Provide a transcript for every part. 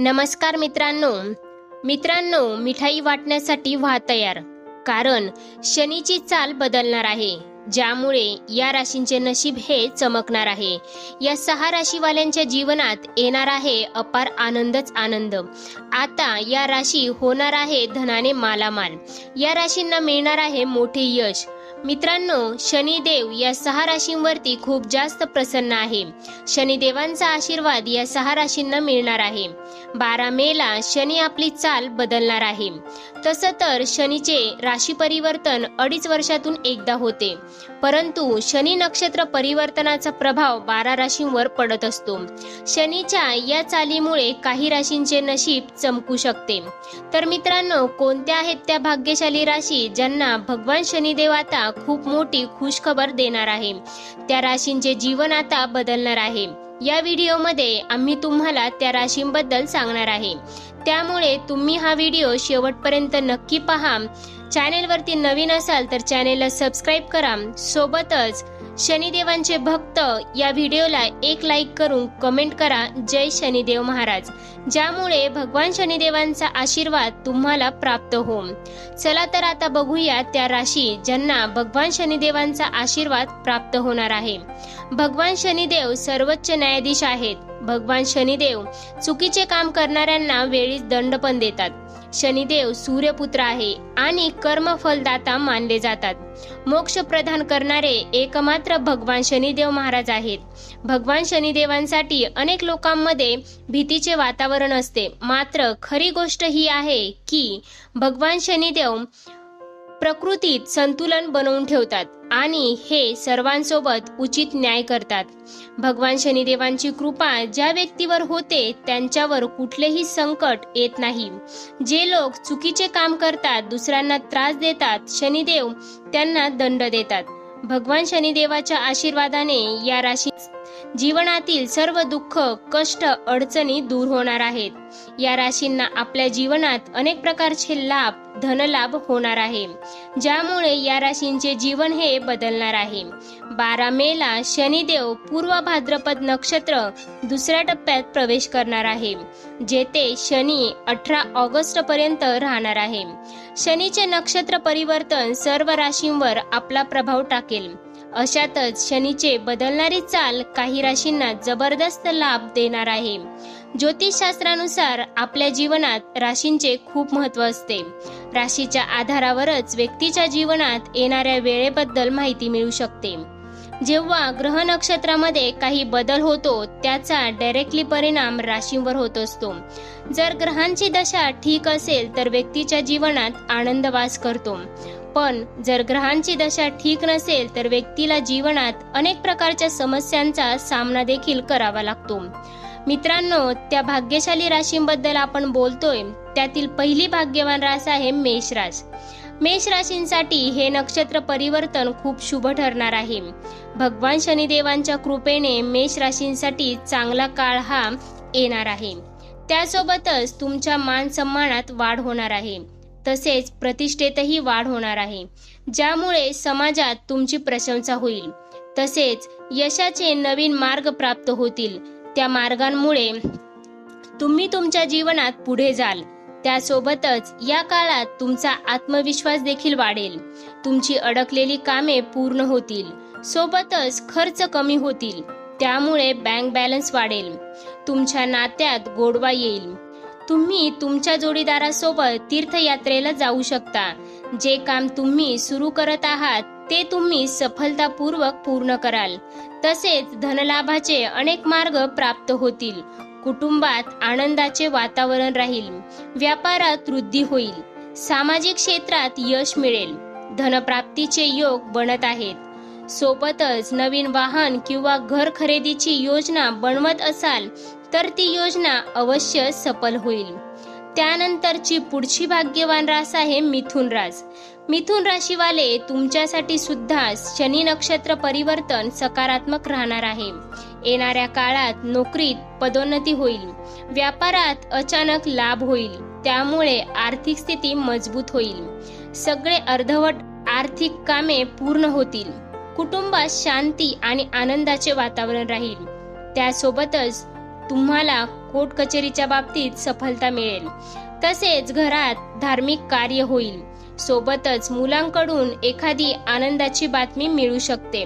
नमस्कार मित्रांनो. मित्रांनो मिठाई वाटण्यासाठी व्हा तयार. कारण शनीची चाल बदलणार आहे. ज्यामुळे या राशींचे नशीब हे चमकणार आहे. या सहा राशीवाल्यांच्या जीवनात येणार आहे अपार आनंदच आनंद. आता या राशी होणार आहे धनाने मालामाल. या राशींना मिळणार आहे मोठे यश. मित्रांनो शनिदेव या सहा राशींवरती खूप जास्त प्रसन्न आहे. शनिदेवांचा आशीर्वाद या सहा राशींना मिळणार आहे. बारा मेला शनी आपली चाल बदलणार आहे. तसं तर शनीचे राशी परिवर्तन अडीच वर्षातून एकदा होते. परंतु शनी नक्षत्र परिवर्तनाचा प्रभाव बारा राशींवर पडत असतो. शनीच्या या चालीमुळे काही राशींचे नशीब चमकू शकते. तर मित्रांनो कोणत्या आहेत त्या भाग्यशाली राशी ज्यांना भगवान शनिदेव आता खूप मोठी खुशखबर देणार आहे? त्या राशींचे जीवन आता बदलणार आहे. या व्हिडिओमध्ये आम्ही तुम्हाला त्या राशींबद्दल सांगणार आहे. त्यामुळे तुम्ही हा व्हिडिओ शेवटपर्यंत नक्की पहा. चॅनेलवरती नवीन असाल तर चॅनेलला सबस्क्राईब करा. सोबतच शनिदेवांचे भक्त या व्हिडिओला एक लाईक करून कमेंट करा. जय शनिदेव महाराज. ज्यामुळे भगवान शनिदेवांचा आशीर्वाद तुम्हाला प्राप्त हो चला तर आता बघूया त्या राशी ज्यांना भगवान शनिदेवांचा आशीर्वाद प्राप्त होणार आहे. भगवान शनिदेव सर्वोच्च न्यायाधीश आहेत. भगवान शनिदेव चुकीचे काम करणाऱ्यांना वेळीच दंड पण देतात. शनिदेव सूर्यपुत्र आहे आणि कर्मफलदाता मानले जातात. मोक्ष प्रदान करणारे एकमात्र भगवान शनिदेव महाराज आहेत. भगवान शनिदेवांसाठी अनेक लोकांमध्ये भीतीचे वातावरण असते. मात्र खरी गोष्ट ही आहे की भगवान शनिदेव प्रकृतीत संतुलन बनवून ठेवतात. आणि हे सर्वांसोबत उचित न्याय करतात. भगवान शनिदेवांची कृपा ज्या व्यक्तीवर होते त्यांच्यावर कुठलेही संकट येत नाही. जे लोक चुकीचे काम करतात दुसऱ्यांना त्रास देतात शनिदेव त्यांना दंड देतात. भगवान शनिदेवाच्या आशीर्वादाने या राशी जीवनातील सर्व दुःख कष्ट अडचणी दूर होणार आहेत. या राशींना आपल्या जीवनात अनेक प्रकारचे लाभ धनलाभ होणार आहे. ज्यामुळे या राशींचे जीवन हे बदलणार आहे. बारा मेला शनिदेव पूर्व भाद्रपद नक्षत्र दुसऱ्या टप्प्यात प्रवेश करणार आहे जेथे शनी अठरा ऑगस्ट पर्यंत राहणार आहे. शनीचे नक्षत्र परिवर्तन सर्व राशींवर आपला प्रभाव टाकेल. अशातच शनीचे बदलणारी चाल काही राशींना जबरदस्त लाभ देणार आहे. ज्योतिषशास्त्रानुसार आपल्या जीवनात राशींचे खूप महत्त्व असते. राशीच्या आधारावरच व्यक्तीच्या जीवनात येणाऱ्या वेळेबद्दल माहिती मिळू शकते. जेव्हा ग्रह नक्षत्रामध्ये काही बदल होतो त्याचा डायरेक्टली परिणाम राशींवर होत असतो. जर ग्रहांची दशा ठीक असेल तर व्यक्तीच्या जीवनात आनंद वास करतो. पण जर ग्रहांची दशा ठीक नसेल तर व्यक्तीला जीवनात अनेक प्रकारच्या समस्यांचा सामना देखील करावा लागतो. मित्रांनो त्या भाग्यशाली राशींबद्दल आपण बोलतोय. त्यातील पहिली भाग्यवान रास आहे मेष रास मेष राशींसाठी हे नक्षत्र परिवर्तन खूप शुभ ठरणार आहे. भगवान शनिदेवांच्या कृपेने मेष राशींसाठी चांगला काळ हा येणार आहे. त्यासोबतच तुमच्या मान सन्मानात वाढ होणार आहे. तसेच प्रतिष्ठेतही वाढ होणार आहे. ज्यामुळे समाजात तुमची प्रशंसा होईल. तसेच यशाचे नवीन मार्ग प्राप्त होतील. त्या मार्गांमुळे तुम्ही तुमच्या जीवनात पुढे जाल. त्यासोबतच या काळात तुमचा आत्मविश्वास देखील वाढेल. तुमची अडकलेली कामे पूर्ण होतील. सोबतच खर्च कमी होतील. त्यामुळे बँक बॅलन्स वाढेल. तुमच्या नात्यात गोडवा येईल. तुम्ही तुमच्या जोडीदारासोबत तीर्थयात्रेला जाऊ शकता. जे काम तुम्ही सुरू करत आहात ते तुम्ही सफलतापूर्वक पूर्ण कराल. तसेच धनलाभाचे अनेक मार्ग प्राप्त होतील. कुटुंबात आनंदाचे वातावरण राहील. व्यापारात वृद्धी होईल. सामाजिक क्षेत्रात यश मिळेल. धनप्राप्तीचे योग बनत आहेत. सोबतच नवीन वाहन किंवा घर खरेदीची योजना बनवत असाल तर ती योजना अवश्य सफल होईल. त्यानंतरची पुढची भाग्यवान रास आहे मिथुन रास. मिथुन राशीवाले तुमच्यासाठी सुद्धा शनी नक्षत्र परिवर्तन सकारात्मक राहणार आहे. येणाऱ्या काळात नोकरीत पदोन्नती होईल. व्यापारात अचानक लाभ होईल. त्यामुळे आर्थिक स्थिती मजबूत होईल. सगळे अर्धवट आर्थिक कामे पूर्ण होतील. कुटुंबात शांती आणि आनंदाचे वातावरण राहील. त्यासोबतच तुम्हाला कोर्ट कचेरीच्या बाबतीत सफलता मिळेल. तसेच घरात धार्मिक कार्य होईल. सोबतच मुलांकडून एखादी आनंदाची बातमी मिळू शकते.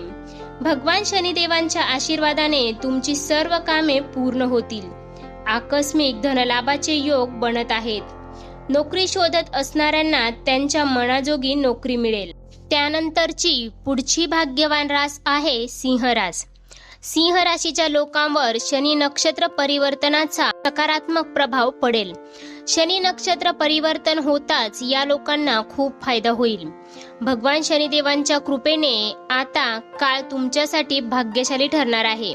भगवान शनिदेवांच्या आशीर्वादाने तुमची सर्व कामे पूर्ण होतील. आकस्मिक धनलाभाचे योग बनत आहेत. नोकरी शोधत असणाऱ्यांना त्यांच्या मनाजोगी नोकरी मिळेल. त्यानंतरची पुढची भाग्यवान रास आहे सिंहरास. सिंह राशीच्या लोकांवर शनी नक्षत्र परिवर्तनाचा सकारात्मक प्रभाव पडेल. शनी नक्षत्र परिवर्तन होताच या लोकांना खूप फायदा होईल. भगवान शनिदेवांच्या कृपेने आता काळ तुमच्यासाठी भाग्यशाली ठरणार आहे.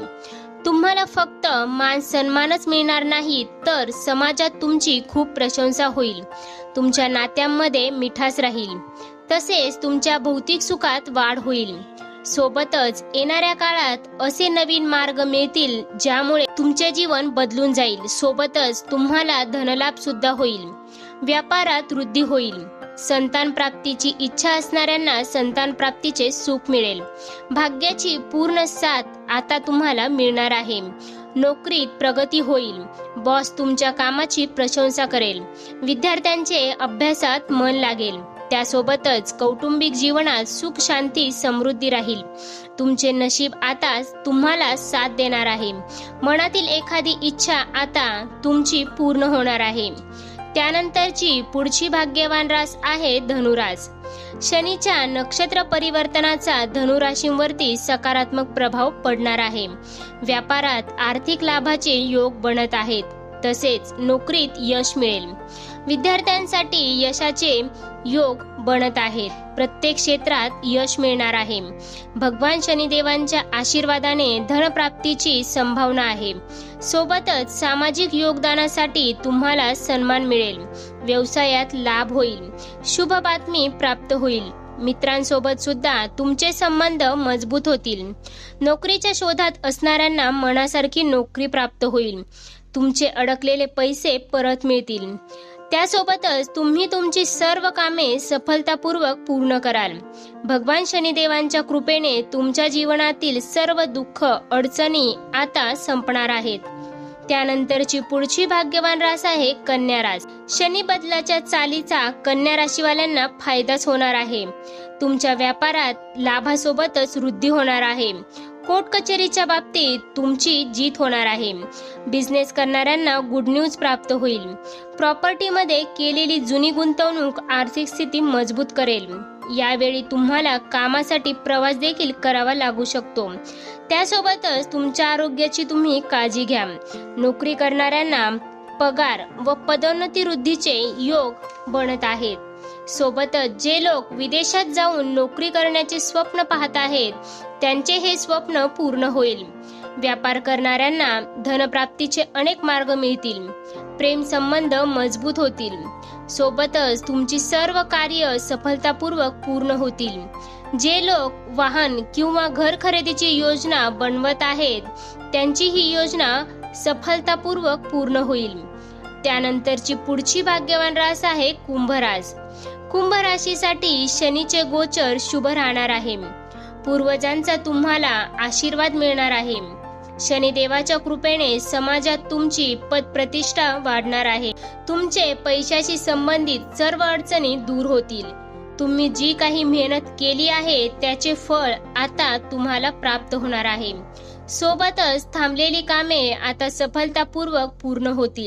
तुम्हाला फक्त मान सन्मानच मिळणार नाही तर समाजात तुमची खूप प्रशंसा होईल. तुमच्या नात्यांमध्ये मिठास राहील. तसेच तुमच्या भौतिक सुखात वाढ होईल. सोबतच येणाऱ्या काळात असे नवीन मार्ग मिळतील ज्यामुळे तुमचे जीवन बदलून जाईल. सोबतच तुम्हाला धनलाभ सुद्धा होईल. व्यापारात वृद्धी होईल. संतान प्राप्तीची इच्छा असणाऱ्यांना संतान प्राप्तीचे सुख मिळेल. भाग्याची पूर्ण साथ आता तुम्हाला मिळणार आहे. नोकरीत प्रगती होईल. बॉस तुमच्या कामाची प्रशंसा करेल. विद्यार्थ्यांचे अभ्यासात मन लागेल. त्यासोबतच कौटुंबिक जीवनात सुख शांती समृद्धी राहील. तुमचे नशीब आता तुम्हाला साथ देणार आहे. मनातील एखादी इच्छा आता तुमची पूर्ण होणार आहे. त्यानंतरची पुढची भाग्यवान रास आहे धनुरास. शनीच्या नक्षत्र परिवर्तनाचा धनुराशींवरती सकारात्मक प्रभाव पडणार आहे. व्यापारात आर्थिक लाभाचे योग बनत आहेत. तसेच नोकरीत यश मिळेल. विद्यार्थ्यांसाठी यशाचे योग बनत आहेत. प्रत्येक क्षेत्रात यश मिळणार आहे. भगवान शनिदेवांच्या आशीर्वादाने धनप्राप्तीची संभावना आहे. सोबतच सामाजिक योगदानासाठी तुम्हाला सन्मान मिळेल. व्यवसायात लाभ होईल. शुभ बातमी प्राप्त होईल. मित्रांसोबत सुद्धा तुमचे संबंध मजबूत होतील. नोकरीच्या शोधात असणाऱ्यांना मनासारखी नोकरी प्राप्त होईल. तुमचे अडकलेले पैसे परत मिळतील. त्यासोबतच तुम्ही तुमची सर्व कामे सफलतापूर्वक पूर्ण कराल. भगवान शनिदेवांच्या कृपेने तुमच्या जीवनातील सर्व दुःख अडचणी आता संपणार आहेत. त्यानंतरची पुढची भाग्यवान रास आहे कन्या रास. शनी बदलाच्या चालीचा कन्या राशीवाल्यांना फायदाच होणार आहे. तुमच्या व्यापारात लाभासोबतच वृद्धी होणार आहे. कोर्ट कचेरीच्या बाबतीत तुमची जीत होणार आहे. बिझनेस करणाऱ्यांना गुड न्यूज प्राप्त होईल. प्रॉपर्टीमध्ये केलेली जुनी गुंतवणूक आर्थिक स्थिती मजबूत करेल. यावेळी तुम्हाला कामासाठी प्रवास देखील करावा लागू शकतो. त्यासोबतच तुमच्या आरोग्याची तुम्ही काळजी घ्या. नोकरी करणाऱ्यांना पगार व पदोन्नती वृद्धीचे योग बनत आहेत. सोबतच जे लोक विदेशात जाऊन नोकरी करण्याचे स्वप्न पाहत आहेत त्यांचे हे स्वप्न पूर्ण होईल. व्यापार करणाऱ्यांना धनप्राप्तीचे अनेक मार्ग मिळतील. प्रेम संबंध मजबूत होतील. सोबतच तुमची सर्व कार्य सफलतापूर्वक पूर्ण होतील. जे लोक वाहन किंवा घर खरेदीची योजना बनवत आहेत त्यांची ही योजना सफलतापूर्वक पूर्ण होईल. त्यानंतरची पुढची भाग्यवान रास आहे कुंभ रास कुंभ राशीसाठी शनीचे गोचर शुभ राहणार आहे. पूर्वजांचा तुम्हाला आशीर्वाद मिळणार आहे. शनिदेवाच्या कृपेने समाजात तुमची पद प्रतिष्ठा वाढणार आहे. तुमचे पैशाशी संबंधित सर्व अडचणी दूर होतील. तुम्ही जी काही मेहनत केली आहे त्याचे फळ आता तुम्हाला प्राप्त होणार आहे. सोबतच थांबलेली कामे आता सफलतापूर्वक पूर्ण होतील.